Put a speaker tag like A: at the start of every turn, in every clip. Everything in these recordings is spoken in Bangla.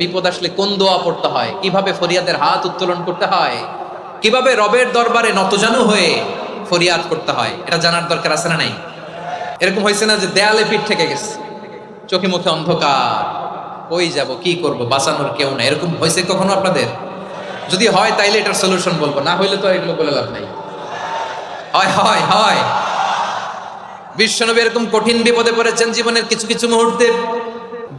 A: বিপদ আসলে কোন দোয়া পড়তে হয়? কীভাবে ফরিয়াদের হাত উত্তোলন করতে হয়? কীভাবে রবের দরবারে নতজানু হয়ে ফরিয়াদ করতে হয়? এটা জানার দরকার আছে না নাই? এরকম হয়েছে না যে দেয়ালে পিঠ থেকে গেছে। চোখে মুখে অন্ধকার। ওই যাব, কি করব, বাঁচানোর কেউ না এরকম হয়েছে কখনো আপনাদের? যদি হয় তাইলে এটার সলিউশন বলব। না হইলে তো এগুলো বলে লাভ নাই। হয় হয় হয়। বিশ্বনবী এরকম কঠিন বিপদে পড়েছেন জীবনের কিছু কিছু মুহূর্তে।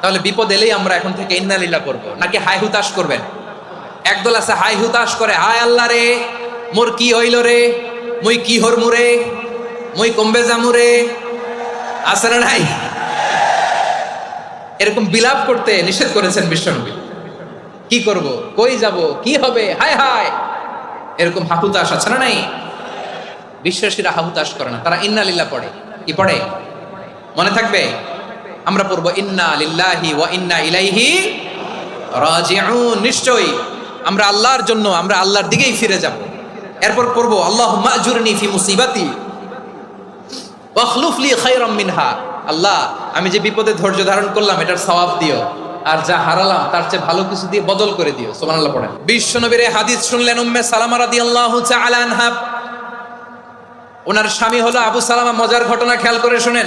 A: তাহলে বিপদ এলেই আমরা এখন থেকে ইন্নালিল্লাহ করব। নাকি হাই হুতাশ করবেন? একদল আছে হাই হুতাশ করে, হায় আল্লাহ রে, মোর কি হইল রে, মুই কি হর মুরে মুই কমবে জামুরে আছে না নাই? এরকম বিলাপ করতে নিষেধ করেছেন বিশ্বনবী। কি করব? কই যাব? কি হবে? হায় হায়! এরকম হাহুতাশ আছে না নাই? বিশ্বাসীরা হাহুতাশ করে না, তারা ইন্না লিল্লাহ পড়ে। কি পড়ে? মনে থাকবে? আমরা পড়ব, ইন্না লিল্লাহি ওয়া ইন্না ইলাইহি রাজিউন। নিশ্চয়ই আমরা আল্লাহর জন্য, আমরা আল্লাহর দিকেই ফিরে যাব। এরপর পড়ব আল্লাহ মাজুরনি ফি মুসিবাতি ওয়াখলুফ লি খায়রাম মিনহা। আল্লাহ, আমি যে বিপদে ধৈর্য ধারণ করলাম, এটার সওয়াব দিও। আর যা হারালাম, তার চেয়ে ভালো কিছু দিয়ে বদল করে দিও। সুবহানাল্লাহ পড়েন। বিশ্বনবীর এই হাদিস শুনলেন উম্মে সালামা রাদিয়াল্লাহু তাআলা আনহা। ওনার স্বামী হলো আবু সালামা, মজার ঘটনা খেয়াল করে শুনেন।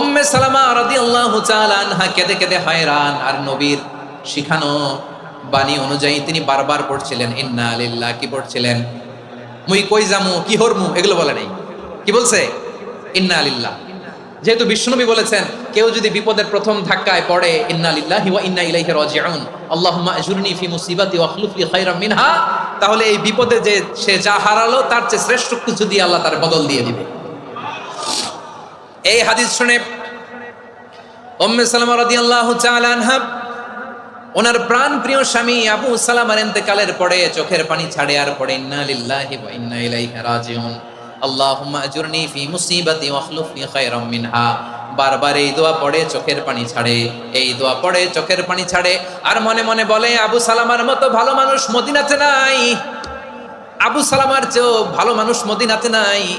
A: উম্মে সালামা রাদিয়াল্লাহু তাআলা আনহা কেঁদে কেঁদে হয়রান। আর নবীর শিখানো বাণী অনুযায়ী তিনি বারবার পড়ছিলেন, ইন্না লিল্লাহ কি পড়ছিলেন? মুই কই জামু কি হরমু? এগুলো বলে নাই। কি বলছে? ইন্না লিল্লাহ যেহেতু বিষ্ণুনবী বলেছেন, কেউ যদি বিপদের প্রথম ধাক্কায় পড়ে, ইন্না লিল্লাহি ওয়া ইন্না ইলাইহি রাজিউন আল্লাহুম্মা আজুরনি ফি মুসিবাতি ওয়া আখলুফ লি খায়রাম মিনহা তাহলে এই বিপদে যে সে যা হারালো, তার চেয়ে শ্রেষ্ঠ কিছু দিয়ে আল্লাহ তার বদল দিয়ে দিবে। এই হাদিস শুনে ওনার প্রাণ প্রিয় স্বামী আবু সালামার ইন্তেকালের পরে চোখের পানি ছাড়ে আর পড়ে, ইন্না ফি বারবার এই দোয়া পড়ে, চোখের পানি ছাড়ে, এই দোয়া পড়ে, চোখের পানি ছাড়ে, আর মনে মনে বলে, আবু সালামার মতো ভালো মানুষ মদিনাতে নাই, আবু সালামার চেয়েও ভালো মানুষ মদিনাতে নাই।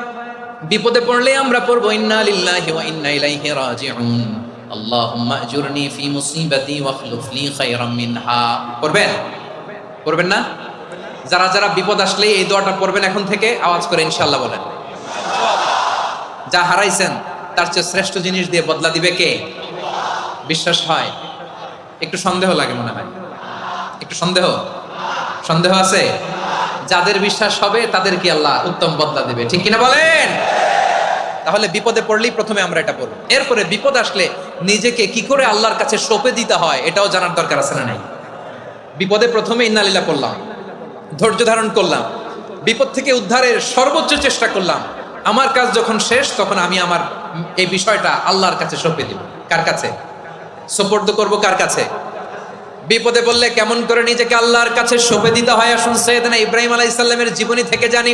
A: বিপদে পড়লে আমরা পড়ব, ইন্না লিল্লাহি ওয়া ইন্না ইলাইহি রাজিউন। আল্লাহুম্মা আজুরনি ফি মুসিবাতি ওয়াখলুফ লি খায়রাম মিনহা। পড়বেন? পড়বেন না? যারা যারা বিপদ আসলে এই দোয়াটা পড়বেন এখন থেকে, আওয়াজ করে ইনশাআল্লাহ বলেন। যা হারাইছেন, তার চেয়ে শ্রেষ্ঠ জিনিস দিয়ে বদলা দিবে কে? বিশ্বাস হয়? একটু সন্দেহ লাগে মনে হয়। একটু সন্দেহ? সন্দেহ আছে? যাদের বিশ্বাস হবে তাদের কি আল্লাহ উত্তম বদলা দেবে। ঠিক কিনা বলেন? তাহলে বিপদে পড়লেই প্রথমে আমরা এটা পড়ব। এরপরে বিপদ আসলে নিজেকে কি করে আল্লাহর কাছে সঁপে দিতে হয়, এটাও জানার দরকার আছে না নাই? বিপদে প্রথমে ইন্নালিল্লাহ করলাম ধৈর্য ধারণ করলাম, বিপদ থেকে উদ্ধারের সর্বোচ্চ চেষ্টা করলাম। আমার কাজ যখন শেষ, তখন আমি আমার এই বিষয়টা আল্লাহর কাছে সঁপে দিব। কার কাছে? সোপর্দ করব কার কাছে? বিপদে বললে কেমন করে নিজেকে আল্লাহর কাছে সঁপে দিতে হয়? আসুন সৈয়দনা ইব্রাহিম আলাইহিস সালামের জীবনী থেকে জানি।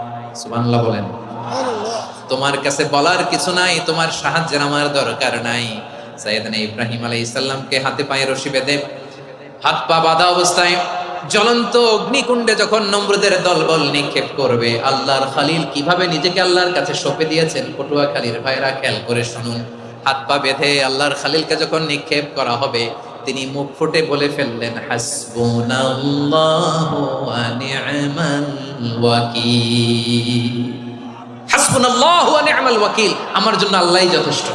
A: সুবহানাল্লাহ বলেন। তোমার কাছে বলার কিছু নাই, তোমার সাহায্যের আমার দরকার নাই। সাইয়েদনা ইব্রাহিম আলাইহিস সালামকে হাতে পায়ে রশি বেঁধে হাত পা বাঁধা অবস্থায় জ্বলন্ত অগ্নিকুণ্ডে যখন নম্রদের দলবল নিক্ষেপ করবে, আল্লাহর খালিল কীভাবে নিজেকে আল্লাহর কাছে সঁপে দিয়েছেন? পটুয়া খালির ভাইরা খেয়াল করে শুনুন। হাত পা বেঁধে আল্লাহর খালিলকে যখন নিক্ষেপ করা হবে তিনি মুখ ফুটে বলে ফেললেন, হাসবুনাল্লাহু আমার জন্য আল্লাহই যথেষ্ট।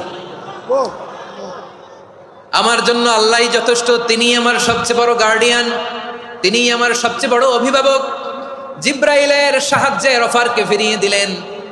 A: আমার জন্য আল্লাহই যথেষ্ট। তিনি আমার সবচেয়ে বড় গার্ডিয়ান তিনি আমার সবচেয়ে বড় অভিভাবক। জিব্রাইলের সাহায্যে রফারকে ফিরিয়ে দিলেন।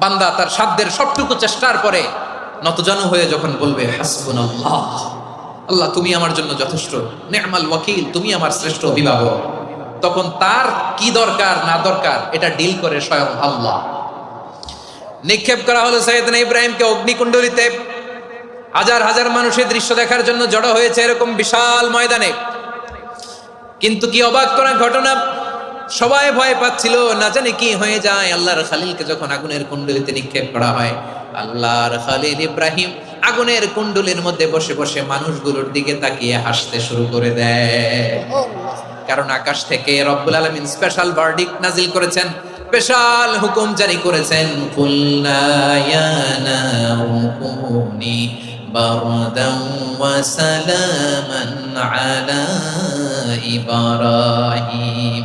A: বান্দা তার সাধ্যের সবটুকু চেষ্টার পরে নতজানু হয়ে যখন বলবে হাসবুন আল্লাহ আল্লাহ তুমি আমার জন্য যথেষ্ট। নেহমাল ওয়াকিল, তুমি আমার শ্রেষ্ঠ অভিভাবক। তখন তার কি দরকার, না দরকার, এটা ডিল করে স্বয়ং আল্লাহ। নিক্ষেপ করা হলো সৈয়দনা ইব্রাহিমকে অগ্নিকুণ্ডলিতে। হাজার হাজার মানুষের দৃশ্য দেখার জন্য জড়ো হয়েছে এরকম বিশাল ময়দানে। কিন্তু কি অবাক করা ঘটনা? সবাই ভয় পাচ্ছিল, না জানে কি হয়ে যায়। আল্লাহর খালিলকে যখন আগুনের কুণ্ডলিতে নিক্ষেপ করা হয়, আল্লাহর খালিল ইব্রাহিম আগুনের কুণ্ডলির মধ্যে বসে বসে মানুষগুলোর দিকে তাকিয়ে হাসতে শুরু করে দেয়। কারণ আকাশ থেকে রব্বুল আলমিন স্পেশাল ভার্ডিক নাজিল করেছেন, স্পেশাল হুকুম জারি করেছেন সালামান আলা ইব্রাহিম।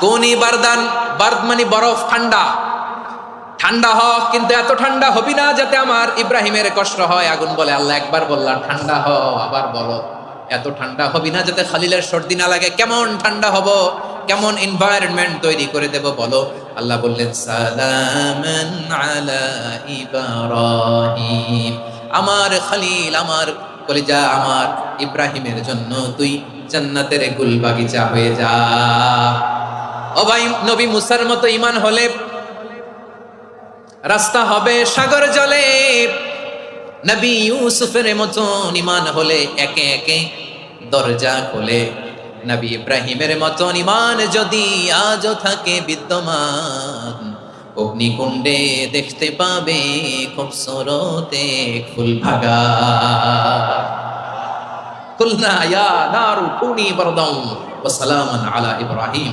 A: কোনি বারদান বার্দ মানে বরফ, ঠান্ডা। ঠান্ডা হ কিন্তু এত ঠান্ডা হবি না যাতে আমার ইব্রাহিমের কষ্ট হয়। আগুন বলে, আল্লাহ একবার বললাম, ঠান্ডা হ আবার বলো। এত ঠান্ডা হবি না যাতে খালিলের সর্দি না লাগে। কেমন ঠান্ডা হব? কেমন এনভায়রনমেন্ট তৈরি করে দেব বলো? আল্লাহ বললেন, সালামান আলা ইব্রাহিম। আমার খালিল, আমার কলিজা, আমার ইব্রাহিমের জন্য তুই জান্নাতের গুল বাগিচা হয়ে যা। ভাই, নবী মুসার মতো ইমান হলে রাস্তা হবে সাগর জলে। নবী ইউসুফের মতন ইমান হলে একে একে দরজা খোলে। নবী ইব্রাহিমের মতন ইমান যদি আজও থাকে বিদ্যমান, অগ্নিকুণ্ডে দেখতে পাবে খুব সরতে ফুল ভাগা কুলনা ইয়া নারু কুনি বারদাও ওয়া সালামান আলা ইব্রাহিম।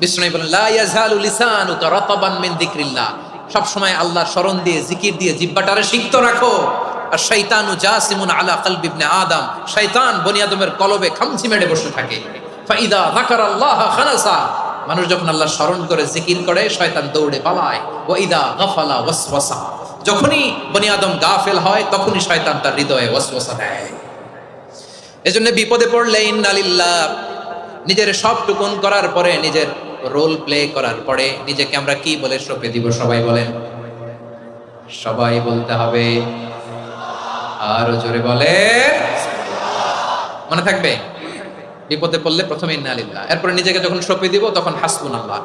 A: বিষ্ণু বলেন লিসানুকা মিন যিকরিল্লাহ। সব সময় আল্লাহর দিয়ে, জিকির দিয়ে, জিহ্বাটারে সিক্ত রাখো। আর শয়তানু জাসিমুন আলা কলবি ইবনে আদম। শয়তান বনি আদমের কলবে খামচি মেরে বসে থাকে। ফাইদা যাকারাল্লাহ মানুষ যখন আল্লাহর স্মরণ করে, জিকির করে, শয়তান দৌড়ে পালায়। ওয়া ইদা গাফালা ওয়াসওয়াসা। যখনই বনি আদম গাফেল হয়, তখনই শয়তান তার হৃদয়ে ওয়াসওয়াসা দেয়। এজন্য বিপদে পড়লে ইন্নালিল্লাহ নিজের সব টুকুন করার পরে নিজের রোল প্লে করার পরে নিজেকে আমরা কি বলে সঁপে দিব, সবাই বলেন। সবাই বলতে হবে, আরও জোরে বলে মনে থাকবে? বিপদে পড়লে প্রথমে ইন্নালিল্লাহ এরপরে নিজেকে যখন সঁপে দিব, তখন হাসবুন আল্লাহ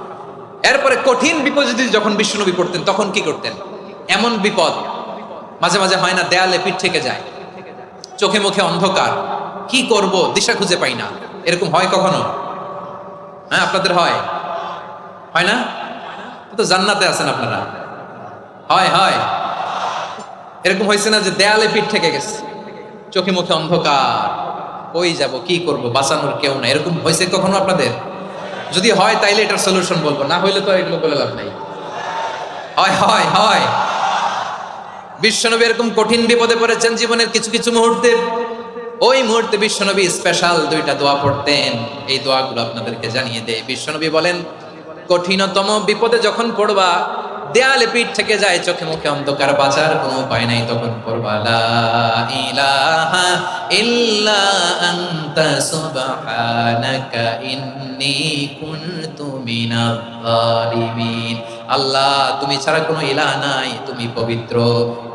A: এরপরে কঠিন বিপদ যদি যখন বিষ্ণুনবী পড়তেন, তখন কি করতেন? এমন বিপদ, মাঝে মাঝে হয় না, দেয়ালে পিঠ থেকে যায়। চোখে মুখে অন্ধকার। কি করব? দিশা খুঁজে পাই না। এরকম হয় কখনো? হ্যাঁ আপনাদের হয়। হয় না? তো জান্নাতে আছেন আপনারা। হয় হয়। এরকম হয়েছে না যে দেয়ালে পিঠ থেকে গেছে। চোখে মুখে অন্ধকার। কই যাব, কি করব, বাঁচানোর কেউ না এরকম হয়েছে কখনো আপনাদের? যদি হয় তাইলে এটার সলিউশন বলব। না হইলে তো এগুলো বলে লাভ নাই। হয় হয় হয়। বিশ্বনবী এরকম কঠিন বিপদে পড়েছেন জীবনের কিছু কিছু মুহূর্তে। ওই মুহূর্তে বিশ্বনবী স্পেশাল দুইটা দোয়া পড়তেন। এই দোয়াগুলো আপনাদেরকে জানিয়ে দেয় বিশ্বনবী বলেন কঠিনতম বিপদে যখন পড়বা, দেয়ালে পিঠ থেকে যায় চোখে মুখে অন্ধকার, বাঁচার কোনো উপায় নাই তখন পড়বা আল্লাহ, তুমি ছাড়া কোনো ইলাহ নাই, তুমি পবিত্র,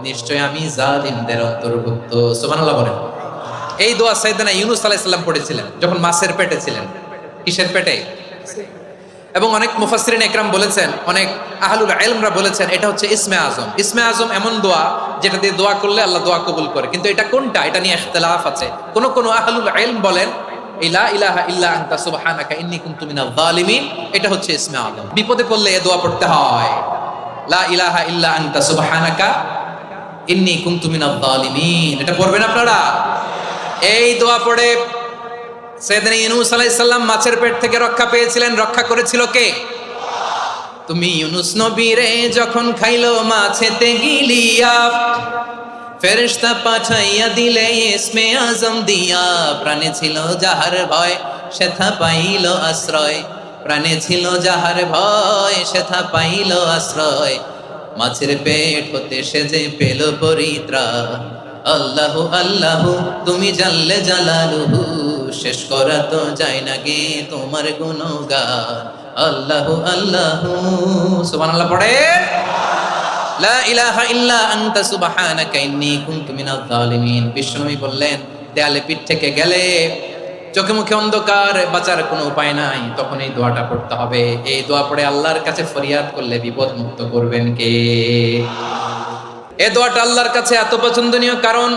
A: নিশ্চয় আমি জালিমদের অন্তর্ভুক্ত। সুবহানাল্লাহ বলেন। এই দোয়া সাইদানা ইউনুস আলাইহিস সালাম পড়েছিলেন, যখন মাছের পেটে ছিলেন। কিসের পেটে? এবং অনেক মুফাসসিরিন একরাম বলেছেন, অনেক আহলুল ইলমরা বলেছেন, এটা হচ্ছে ইসমে আজম। ইসমে আজম এমন দোয়া যেটা দিয়ে দোয়া করলে আল্লাহ দোয়া কবুল করে। কিন্তু এটা কোনটা? এটা নিয়ে ইখতিলাফ আছে। কোন কোন আহলুল ইলম বলেন এটা হচ্ছে ইসমে আজম। বিপদে পড়লে এই দোয়া পড়তে হয়। লা ইলাহা এটা আপনারা? এই দোয়া পড়ে সেদিন ইউনুস আলাইসাল্লাম মাছের পেট থেকে রক্ষা পেয়েছিলেন। রক্ষা করেছিল কে? তুমি ইউনুস নবীরে যখন খাইলো মাছেতে গিলিয়া, ফেরেশতা পাঠাইয়া দিলে ইসমে আজম দিয়া। প্রাণে ছিল যাহার ভয়, সেথা পাইল আশ্রয়। প্রাণে ছিল যাহার ভয়, সেথা পাইল আশ্রয়। মাছের পেট হতে সে যে পেল পরিত্রা আল্লাহ আল্লাহ, তুমি জানলে জালালুহু। শেষ করা তো যায় না গে, তোমার গুণগান। আল্লাহ আল্লাহ। সুবহানাল্লাহ, পড়ে। লা ইলাহা ইল্লা আনতা, সুবহানাকা ইন্নী কুনতু জালিমিন বিষ্ণুই বললেন, দেয়ালে পিঠ থেকে গেলে চোখে মুখে অন্ধকার, বাঁচার কোনো উপায় নাই। তখন এই দোয়াটা পড়তে হবে। এই দোয়া পড়ে আল্লাহর কাছে ফরিয়াদ করলে বিপদ মুক্ত করবেন কে? এ দোয়াটা আল্লাহর কাছে এত পছন্দনীয় কারণ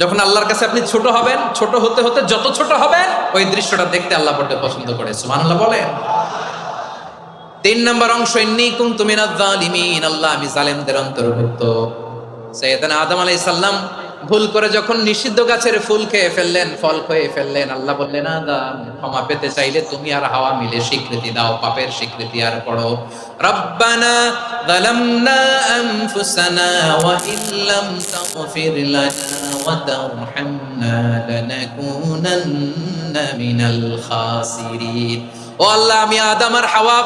A: যখন আল্লাহর কাছে আপনি ছোট হবেন, ছোট হতে হতে যত ছোট হবেন, ওই দৃশ্যটা দেখতে আল্লাহ বলতে পছন্দ করে। সুবহানাল্লাহ বলেন। তিন নম্বর অংশ ইন্নিকুম মিনাজ জালিমিন আল্লাহ আমি জালেমদের অন্তর্ভুক্ত। সৈয়দনা আদম আলাইহিস সালাম ভুল করে যখন নিষিদ্ধ গাছের ফুল খেয়ে ফেললেন, ফল খেয়ে ফেললেন, আল্লাহ বললেন আদম ক্ষমা পেতে চাইলে তুমি আর হাওয়া মিলে স্বীকৃতি দাও, পাপের স্বীকৃতি আর পড়ো রব্বানা যালামনা আনফুসানা ওয়া ইল্লাম তাগফির লানা ওয়া তারহামনা লানাকুনান্না মিনাল খাসিরিন। ও আল্লাহ, আমি আদম আর হাওয়া